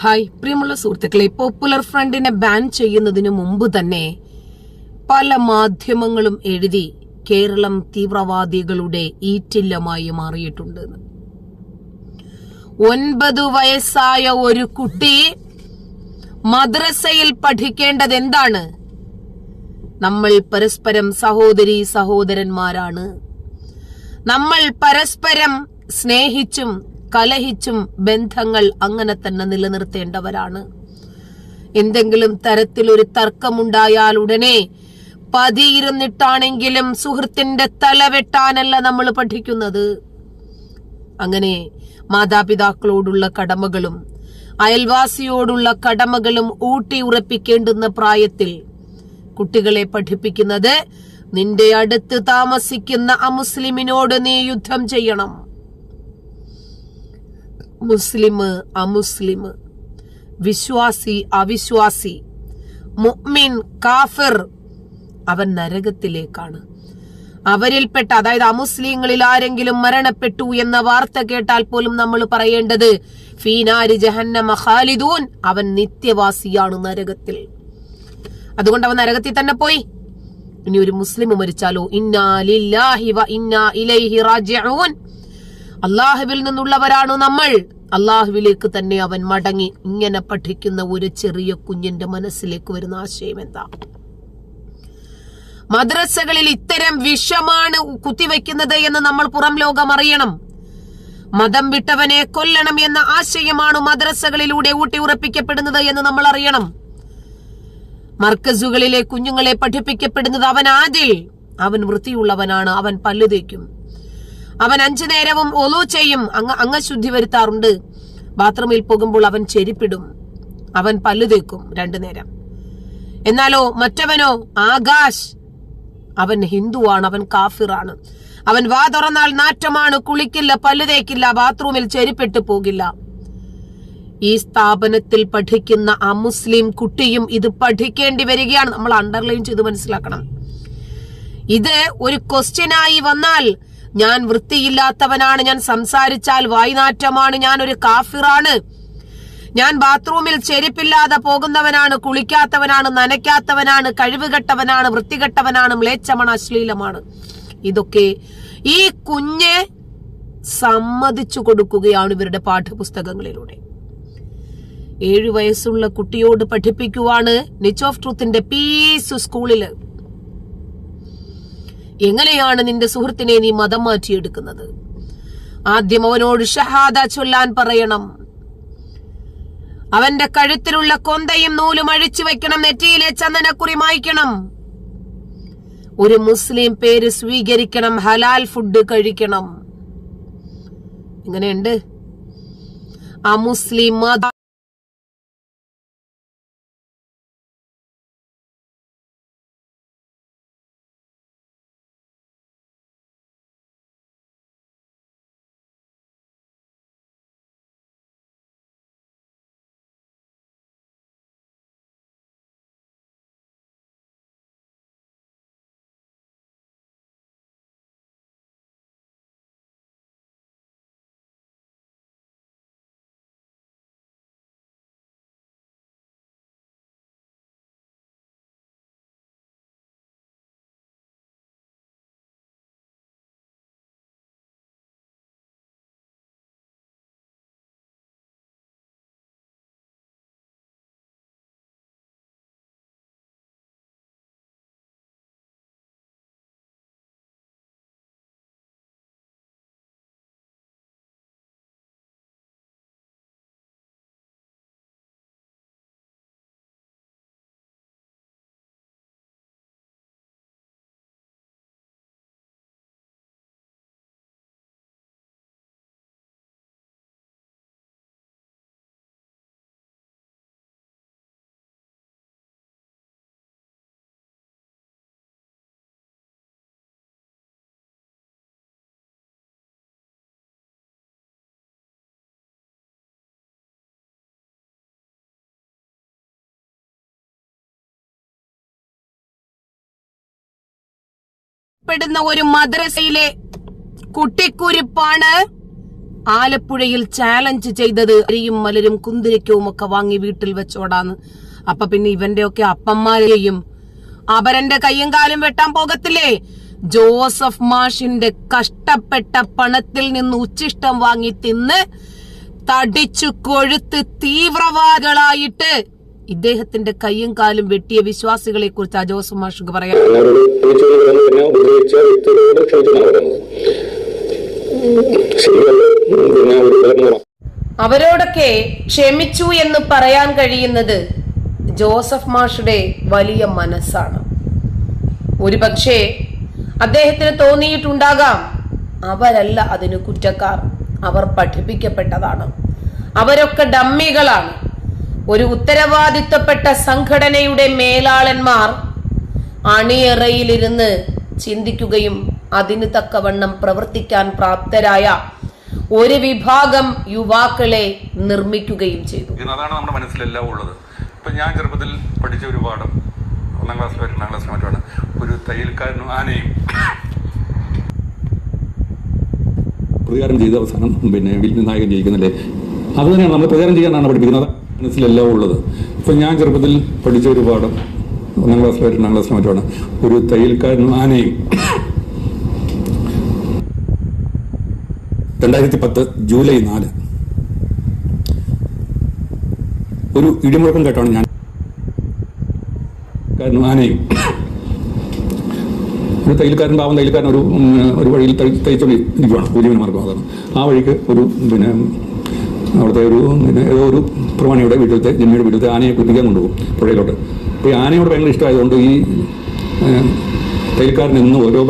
Hi പ്രിയമുള്ള സുഹൃത്തുക്കളെ popular ഫ്രണ്ടിനെ ബാൻ ചെയ്യുന്നതിനു മുമ്പ് തന്നെ പല മാധ്യമങ്ങളും എഴുതി കേരളം തീവ്രവാദികളുടെ ഈറ്റില്ലമായി മാറിയിട്ടുണ്ട്. ഒൻപത് വയസ്സായ ഒരു കുട്ടി മദ്രസയിൽ പഠിക്കേണ്ടത് എന്താണ് നമ്മൾ പരസ്പരം സഹോദരി സഹോദരന്മാരാണ് നമ്മൾ പരസ്പരം സ്നേഹിച്ചും കലഹിച്ചും ബന്ധങ്ങൾ അങ്ങനെ തന്നെ നിലനിർത്തേണ്ടവരാണ്. എന്തെങ്കിലും തരത്തിലൊരു തർക്കമുണ്ടായാൽ ഉടനെ പതിയിരുന്നിട്ടാണെങ്കിലും സുഹൃത്തിന്റെ തല വെട്ടാനല്ല നമ്മൾ പഠിക്കുന്നത്. അങ്ങനെ മാതാപിതാക്കളോടുള്ള കടമകളും അയൽവാസിയോടുള്ള കടമകളും ഊട്ടി ഉറപ്പിക്കേണ്ടുന്ന പ്രായത്തിൽ കുട്ടികളെ പഠിപ്പിക്കുന്നത് നിന്റെ അടുത്ത് താമസിക്കുന്ന അമുസ്ലിമിനോട് നീ യുദ്ധം ചെയ്യണം. മുസ്ലിം അമുസ്ലിം വിശ്വാസി അവിശ്വാസി. മുഅ്മിൻ കാഫിർ. അവൻ നരകത്തിലേക്കാണ്. അവരിൽപ്പെട്ട അതായത് അമുസ്ലിങ്ങളിൽ ആരെങ്കിലും മരണപ്പെട്ടു എന്ന വാർത്ത കേട്ടാൽ പോലും നമ്മൾ പറയേണ്ടത് ഫീനാരി ജഹന്നമ ഖാലിദൂൻ. അവൻ നിത്യവാസിയാണ് നരകത്തിൽ. അതുകൊണ്ട് അവൻ നരകത്തിൽ തന്നെ പോയി. ഇനി ഒരു മുസ്ലിം മരിച്ചാലോ? ഇന്നാലില്ലാഹി വ ഇന്നാ ഇലൈഹി റാജിഊൻ. അള്ളാഹുവിൽ നിന്നുള്ളവരാണ് നമ്മൾ. അള്ളാഹുവിലേക്ക് തന്നെ അവൻ മടങ്ങി. ഇങ്ങനെ പഠിക്കുന്ന ഒരു ചെറിയ കുഞ്ഞിന്റെ മനസ്സിലേക്ക് വരുന്ന ആശയം എന്താ? മദ്രസകളിൽ ഇത്തരം വിഷമാണ് കുത്തിവെക്കുന്നത് എന്ന് നമ്മൾ പുറം ലോകം അറിയണം. മതം വിട്ടവനെ കൊല്ലണം എന്ന ആശയമാണ് മദ്രസകളിലൂടെ ഊട്ടി ഉറപ്പിക്കപ്പെടുന്നത് എന്ന് നമ്മൾ അറിയണം. മർക്കസുകളിലെ കുഞ്ഞുങ്ങളെ പഠിപ്പിക്കപ്പെടുന്നത് അവൻ ആദിൽ. അവൻ വൃത്തിയുള്ളവനാണ്. അവൻ പല്ലു തേക്കും. അവൻ അഞ്ചു നേരവും ഒലു ചെയ്യും. അങ്ങ അംഗശുദ്ധി വരുത്താറുണ്ട്. ബാത്റൂമിൽ പോകുമ്പോൾ അവൻ ചെരിപ്പിടും. അവൻ പല്ലു തേക്കും രണ്ടു നേരം. എന്നാലോ മറ്റവനോ ആകാശ്. അവൻ ഹിന്ദുവാണ് അവൻ കാഫിറാണ്. അവൻ വാ തുറന്നാൽ നാറ്റമാണ് കുളിക്കില്ല പല്ലു തേക്കില്ല ബാത്റൂമിൽ ചെരിപ്പിട്ട് പോകില്ല. ഈ സ്ഥാപനത്തിൽ പഠിക്കുന്ന ആ മുസ്ലിം കുട്ടിയും ഇത് പഠിക്കേണ്ടി വരികയാണ്. നമ്മൾ അണ്ടർലൈൻ ചെയ്ത് മനസ്സിലാക്കണം. ഇത് ഒരു ക്വസ്റ്റ്യനായി വന്നാൽ ഞാൻ വൃത്തിയില്ലാത്തവനാണ് ഞാൻ സംസാരിച്ചാൽ വായ്നാറ്റമാണ് ഞാൻ ഒരു കാഫിറാണ്. ഞാൻ ബാത്റൂമിൽ ചെരുപ്പില്ലാതെ പോകുന്നവനാണ് കുളിക്കാത്തവനാണ് നനയ്ക്കാത്തവനാണ് കഴിവുകെട്ടവനാണ് വൃത്തികെട്ടവനാണ് മ്ലേച്ഛമാണ് അശ്ലീലമാണ്. ഇതൊക്കെ ഈ കുഞ്ഞെ സമ്മതിച്ചു കൊടുക്കുകയാണ് ഇവരുടെ പാഠപുസ്തകങ്ങളിലൂടെ. ഏഴു വയസ്സുള്ള കുട്ടിയോട് പഠിപ്പിക്കുവാണ് നിച്ച് ഓഫ് ട്രൂത്തിന്റെ പീസ് സ്കൂളിൽ എങ്ങനെയാണ് നിന്റെ സുഹൃത്തിനെ നീ മതം മാറ്റിയെടുക്കുന്നത്? ആദ്യം അവനോട് ഷഹാദ ചൊല്ലാൻ പറയണം. അവന്റെ കഴുത്തിലുള്ള കൊന്തയും നൂലും അഴിച്ചു വെക്കണം നെറ്റിയിലെ ചന്ദനക്കുറി മായ്ക്കണം. ഒരു മുസ്ലിം പേര് സ്വീകരിക്കണം ഹലാൽ ഫുഡ് കഴിക്കണം. ഇങ്ങനെയുണ്ട്. ആ മുസ്ലിം മത പെടുന്ന ഒരു മദ്രസയിലെ കുട്ടിക്കുരിപ്പാണ് ആലപ്പുഴയിൽ ചാലഞ്ച് ചെയ്തത്. അരിയും മലരും കുന്തിരിക്കവും ഒക്കെ വാങ്ങി വീട്ടിൽ വെച്ചോടാന്ന്. അപ്പൊ പിന്നെ ഇവന്റെ ഒക്കെ അപ്പന്മാരെയും അപരന്റെ കയ്യും കാലും വെട്ടാൻ പോകത്തില്ലേ? ജോസഫ് മാഷിന്റെ കഷ്ടപ്പെട്ട പണത്തിൽ നിന്ന് ഉച്ചിഷ്ടം വാങ്ങി തിന്ന് തടിച്ചു കൊഴുത്ത് തീവ്രവാദികളായിട്ട് ഇദ്ദേഹത്തിന്റെ കയ്യും കാലും വെട്ടിയ വിശ്വാസികളെ കുറിച്ച് അജോസ് മാഷുക്ക് പറയാം. അവരോടൊക്കെ ക്ഷമിച്ചു എന്ന് പറയാൻ കഴിയുന്നത് ജോസഫ് മാഷുടെ വലിയ മനസ്സാണ്. ഒരു പക്ഷേ അദ്ദേഹത്തിന് തോന്നിയിട്ടുണ്ടാകാം അവരല്ല അതിന് കുറ്റക്കാർ. അവർ പഠിപ്പിക്കപ്പെട്ടതാണ്. അവരൊക്കെ ഡമ്മികളാണ്. ഒരു ഉത്തരവാദിത്വപ്പെട്ട സംഘടനയുടെ മേലാളന്മാർ അണിയറയിലിരുന്ന് ചിന്തിക്കുകയും അതിന് തക്കവണ്ണം പ്രവർത്തിക്കാൻ പ്രാപ്തരായ ഒരു വിഭാഗം യുവാക്കളെ നിർമ്മിക്കുകയും ചെയ്തു. അതാണ് നമ്മുടെ മനസ്സിലെല്ലാം ഉള്ളത്. ഇപ്പൊ ഞാൻ ചെറുപ്പത്തിൽ പഠിച്ച ഒരു പാഠം ഒന്നാം ക്ലാസ് രണ്ടാം ക്ലാസ് മറ്റുമാണ് ഒരു തയ്യൽക്കാരനും ആനയും. പ്രതികാരം ചെയ്ത അവസാനം പിന്നെ വില്ല് നായകൻ ജയിക്കുന്നില്ലേ? അത് തന്നെയാണ് നമ്മൾ പ്രചാരം ചെയ്യാനാണ് പഠിപ്പിക്കുന്നത്. മനസ്സിലെല്ലാം ഉള്ളത്. ഇപ്പം ഞാൻ ചെറുപ്പത്തിൽ പഠിച്ച ഒരു പാഠം ഒന്നാം ക്ലാസ്സിലോ രണ്ടാം ക്ലാസ്സിലോ മറ്റുമാണ് ഒരു തയ്യൽക്കാരനും ആനയും. രണ്ടായിരത്തി പത്ത് ജൂലൈ നാല്. ഒരു ഇടിമുഴക്കം കേട്ടാണ് ഞാൻ. കാരണം ആനയും. ഒരു തയ്യൽക്കാരൻ പാവം തയ്യൽക്കാരൻ ഒരു ഒരു വഴിയിൽ തയ്- തയ്ച്ചുകൊണ്ട് ഇരിക്കുവാണ് കൂലിമൻ മാർഗം അതാണ്. ആ വഴിക്ക് ഒരു പിന്നെ അവിടുത്തെ ഒരു ഏതോ ഒരു പ്രമാണിയുടെ വീട്ടിലത്തെ ജന്മിയുടെ വീട്ടിലത്തെ ആനയെ കുത്തിക്കാൻ കൊണ്ടുപോകും പുഴയിലോട്ട്. അപ്പോൾ ഈ ആനയോട് ഭയങ്കര ഇഷ്ടമായതുകൊണ്ട് ഈ തൈക്കാരൻ എന്നും ഓരോ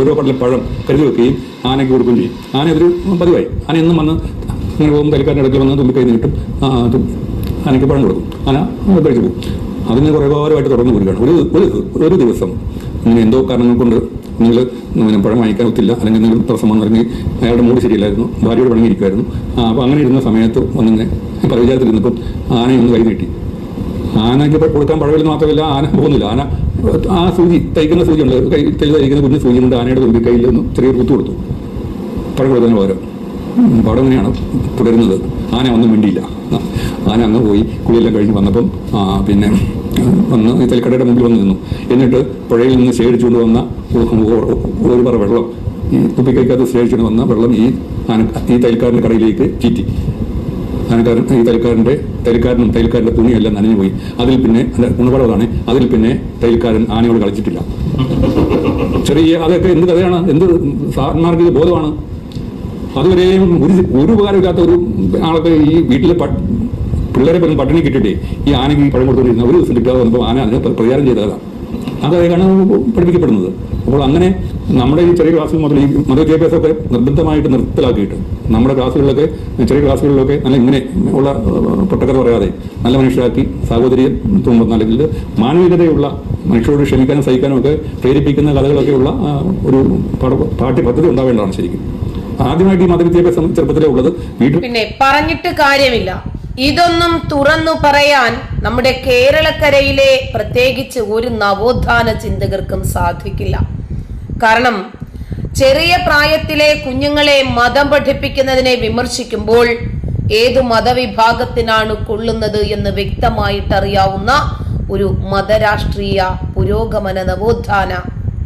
ഓരോ പടലും പഴം കരുതി വെക്കുകയും ആനയ്ക്ക് കൊടുക്കുകയും ചെയ്യും. ആന ഒരു പതിവായി. ആന എന്നും വന്ന് ഇങ്ങനെ പോകുമ്പോൾ തയ്യൽക്കാരന്റെ അടുക്കൽ വന്ന് തുമ്പിക്കൈ നീട്ടും ആ, അത് ആനയ്ക്ക് പഴം കൊടുക്കും. ആന കഴിച്ചു പോകും. അതിന് കുറേ ഭാരമായിട്ട് തുടർന്ന് കൊടുക്കുകയാണ് ഒരു ഒരു ദിവസം ഇങ്ങനെ എന്തോ കാരണങ്ങൾ കൊണ്ട് നിങ്ങൾ പിന്നെ പഴം വാങ്ങിക്കാൻ ഒത്തില്ല അല്ലെങ്കിൽ നിങ്ങൾ തടസ്സം വന്നിറങ്ങി അയാളുടെ മൂഡ് ശരിയല്ലായിരുന്നു. ഭാര്യയോട് പണങ്ങിയിരിക്കുമായിരുന്നു അപ്പോൾ അങ്ങനെ ഇരുന്ന സമയത്ത് വന്നിങ്ങനെ പല വിചാരത്തിലിരുന്നപ്പം ആനയൊന്ന് കൈ നീട്ടി. ആനയ്ക്ക് കൊടുക്കാൻ പഴവിൽ മാത്രമല്ല ആന പോകുന്നില്ല. ആന ആ സൂചി തയ്ക്കുന്ന സൂചി ഉണ്ട്. കൈ തയ്ക്കുന്ന കുഞ്ഞു സൂചി കൊണ്ട് ആനയുടെ തുമ്പി കയ്യിൽ നിന്ന് ചെറിയൊരു കുത്തു കൊടുത്തു. പഴം കൊടുക്കുന്നതിന് പകരം. പടം ഇങ്ങനെയാണ് തുടരുന്നത്. ആന ഒന്നും വേണ്ടിയില്ല ആന അങ്ങ് പോയി കുളിയെല്ലാം കഴിഞ്ഞ് വന്നപ്പം ആ, പിന്നെ വന്ന് ഈ തലക്കടയുടെ മുമ്പിൽ വന്ന് നിന്നു. എന്നിട്ട് പുഴയിൽ നിന്ന് ശേഖരിച്ചുകൊണ്ട് വന്ന ഒരു പറ വെള്ളം ഈ കുപ്പിക്കൈക്കകത്ത് ശേഖരിച്ചുകൊണ്ട് വന്ന വെള്ളം ഈ ആന ഈ തൈൽക്കാരന്റെ കടയിലേക്ക് ചീറ്റി. ആനക്കാരൻ ഈ തൈൽക്കാരന്റെ തൈൽക്കാരനും തൈൽക്കാരന്റെ തുണിയെല്ലാം നനഞ്ഞു പോയി. അതിൽ പിന്നെ ഗുണപാഠമാണ്. അതിൽ പിന്നെ തൈൽക്കാരൻ ആനയോട് കളിച്ചിട്ടില്ല. ചെറിയ അതൊക്കെ എന്ത് കഥയാണ്? എന്ത് സാറിന്മാർക്ക് ഇത് ബോധമാണ്? അതുവരെയും ഒരു ഒരു ഉപകാരമില്ലാത്ത ഒരു ആളൊക്കെ ഈ വീട്ടിലെ പിള്ളേരെ പോലും പട്ടിണി കിട്ടിയിട്ട് ഈ ആനയ്ക്ക് പഴം കൊടുത്തുകൊണ്ടിരുന്ന ഒരു ദിവസം കിട്ടാതെ വന്നപ്പോൾ ആന അതിനെ പ്രചാരം ചെയ്തതാണ്. അതാണ് പഠിപ്പിക്കപ്പെടുന്നത്. അപ്പോൾ അങ്ങനെ നമ്മുടെ ഈ ചെറിയ ക്ലാസ്സിൽ മുതൽ ഈ മതവിദ്യാഭ്യാസമൊക്കെ നിർബന്ധമായിട്ട് നിർത്തലാക്കിയിട്ട് നമ്മുടെ ക്ലാസ്സുകളിലൊക്കെ ചെറിയ ക്ലാസ്സുകളിലൊക്കെ നല്ല ഇങ്ങനെ ഉള്ള പൊട്ടക്കഥ പറയാതെ നല്ല മനുഷ്യരാക്കി സാഹോദര്യം തുമ്പുന്ന അല്ലെങ്കിൽ മാനവികതയുള്ള മനുഷ്യരോട് ക്ഷമിക്കാനും സഹിക്കാനും ഒക്കെ പ്രേരിപ്പിക്കുന്ന കഥകളൊക്കെയുള്ള ഒരു പാഠ പാഠ്യ പദ്ധതി ഉണ്ടാവേണ്ടതാണ് ശരിക്കും. ആദ്യമായിട്ട് ഈ മതവിദ്യാഭ്യാസം ചെറുപ്പത്തിലേ ഉള്ളത് വീട്ടിൽ പിന്നെ പറഞ്ഞിട്ട് കാര്യമില്ല. ഇതൊന്നും തുറന്നു പറയാൻ നമ്മുടെ കേരളക്കരയിലെ പ്രത്യേകിച്ച് ഒരു നവോത്ഥാന ചിന്തകർക്കും സാധിക്കില്ല. കാരണം ചെറിയ പ്രായത്തിലെ കുഞ്ഞുങ്ങളെ മതം പഠിപ്പിക്കുന്നതിനെ വിമർശിക്കുമ്പോൾ ഏതു മതവിഭാഗത്തിനാണ് കൊള്ളുന്നത് എന്ന് വ്യക്തമായിട്ടറിയാവുന്ന ഒരു മതരാഷ്ട്രീയ പുരോഗമന നവോത്ഥാന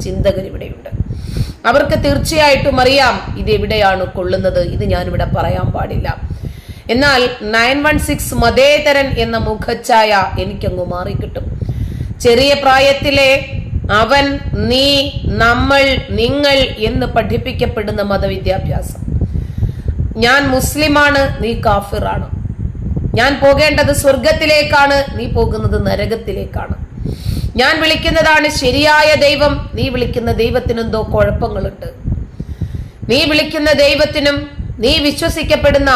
ചിന്തകരിവിടെയുണ്ട് അവർക്ക് തീർച്ചയായിട്ടും അറിയാം ഇത് എവിടെയാണ് കൊള്ളുന്നത്. ഇത് ഞാനിവിടെ പറയാൻ പാടില്ല. എന്നാൽ നയൻ വൺ സിക്സ് മതേതരൻ എന്ന മുഖച്ഛായ എനിക്കങ്ങ് മാറിക്കിട്ടും. ചെറിയ പ്രായത്തിലെ അവൻ നീ നമ്മൾ നിങ്ങൾ എന്ന് പഠിപ്പിക്കപ്പെടുന്ന മതവിദ്യാഭ്യാസം. ഞാൻ മുസ്ലിമാണ് നീ കാഫിറാണ്. ഞാൻ പോകേണ്ടത് സ്വർഗത്തിലേക്കാണ് നീ പോകുന്നത് നരകത്തിലേക്കാണ്. ഞാൻ വിളിക്കുന്നതാണ് ശരിയായ ദൈവം നീ വിളിക്കുന്ന ദൈവത്തിനെന്തോ കുഴപ്പങ്ങളുണ്ട്. നീ വിളിക്കുന്ന ദൈവത്തിനും നീ വിശ്വസിക്കപ്പെടുന്ന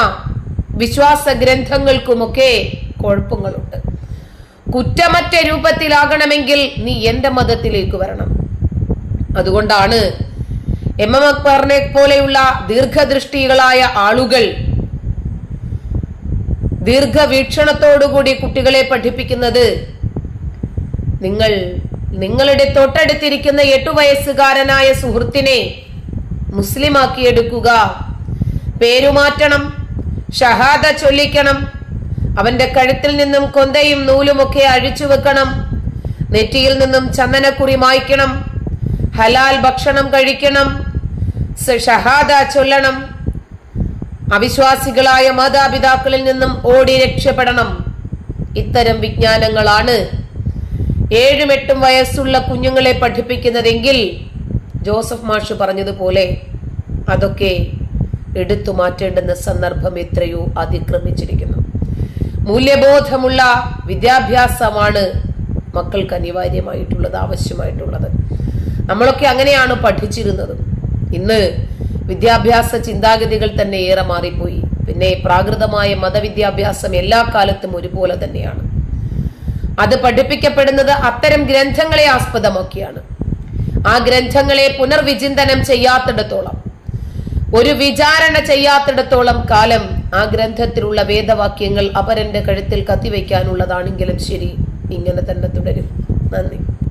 വിശ്വാസ ഗ്രന്ഥങ്ങൾക്കുമൊക്കെ കുഴപ്പങ്ങളുണ്ട്. കുറ്റമറ്റ രൂപത്തിലാകണമെങ്കിൽ നീ എന്റെ മതത്തിലേക്ക് വരണം. അതുകൊണ്ടാണ് എം എം അക്ബറിനെ പോലെയുള്ള ദീർഘദൃഷ്ടികളായ ആളുകൾ ദീർഘവീക്ഷണത്തോടുകൂടി കുട്ടികളെ പഠിപ്പിക്കുന്നത് നിങ്ങൾ നിങ്ങളുടെ തൊട്ടടുത്തിരിക്കുന്ന എട്ടു വയസ്സുകാരനായ സുഹൃത്തിനെ മുസ്ലിമാക്കിയെടുക്കുക പേരുമാറ്റണം ഷഹാദ ചൊല്ലിക്കണം. അവന്റെ കഴുത്തിൽ നിന്നും കൊന്തയും നൂലുമൊക്കെ അഴിച്ചു വെക്കണം. നെറ്റിയിൽ നിന്നും ചന്ദനക്കുറി മായ്ക്കണം. ഹലാൽ ഭക്ഷണം കഴിക്കണം. ഷഹാദ ചൊല്ലണം. അവിശ്വാസികളായ മാതാപിതാക്കളിൽ നിന്നും ഓടി രക്ഷപ്പെടണം. ഇത്തരം വിജ്ഞാനങ്ങളാണ് ഏഴും എട്ടും വയസ്സുള്ള കുഞ്ഞുങ്ങളെ പഠിപ്പിക്കുന്നതെങ്കിൽ ജോസഫ് മാഷ് പറഞ്ഞതുപോലെ അതൊക്കെ എടുത്തു മാറ്റേണ്ടുന്ന സന്ദർഭം എത്രയോ അതിക്രമിച്ചിരിക്കുന്നു. മൂല്യബോധമുള്ള വിദ്യാഭ്യാസമാണ് മക്കൾക്ക് അനിവാര്യമായിട്ടുള്ളത് ആവശ്യമായിട്ടുള്ളത്. നമ്മളൊക്കെ അങ്ങനെയാണ് പഠിച്ചിരുന്നത്. ഇന്ന് വിദ്യാഭ്യാസ ചിന്താഗതികൾ തന്നെ ഏറെ മാറിപ്പോയി. പിന്നെ പ്രാകൃതമായ മതവിദ്യാഭ്യാസം എല്ലാ കാലത്തും ഒരുപോലെ തന്നെയാണ്. അത് പഠിപ്പിക്കപ്പെടുന്നത് അത്തരം ഗ്രന്ഥങ്ങളെ ആസ്പദമാക്കിയാണ്. ആ ഗ്രന്ഥങ്ങളെ പുനർവിചിന്തനം ചെയ്യാത്തിടത്തോളം ഒരു വിചാരണ ചെയ്യാത്തിടത്തോളം കാലം ആ ഗ്രന്ഥത്തിലുള്ള വേദവാക്യങ്ങൾ അപരന്റെ കഴുത്തിൽ കത്തിവെക്കാനുള്ളതാണെങ്കിലും ശരി ഇങ്ങനെ തന്നെ തുടരും. നന്ദി.